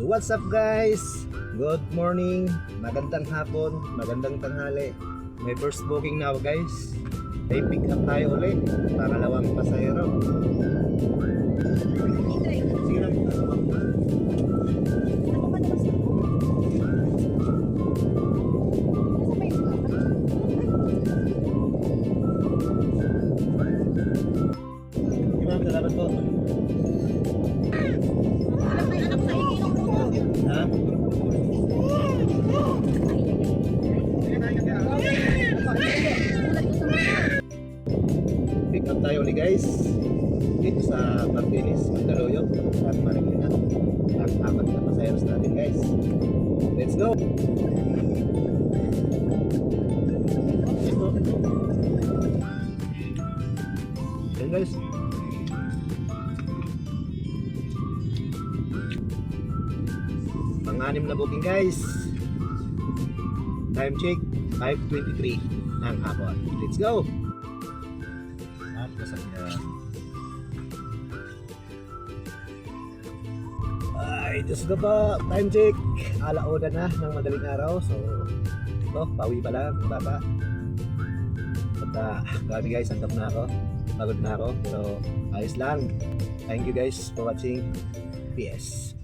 So what's up guys? Good morning, magandang hapon, magandang tanghali. May first booking na ako guys. May pick up tayo ulit. Pangalawang pasahero. Sige lang. Ma'am, salamat po. Tayo ulit guys. Dito sa Martinez, Mandaluyong, at Marikina. Ang apat na pasayeros natin guys. Let's go! Po. Yan guys. Pang-anim na booking guys. Time check, 5.23 ng hapon. Let's go! Basag yan. Ay, Diyos ko po. Time check. Alauna na ng madaling araw. So, ito, pawi pa lang, bata. At uh, grabe guys, hanggang na ako. Pagod na ako, pero ayos lang. Thank you guys for watching. PS.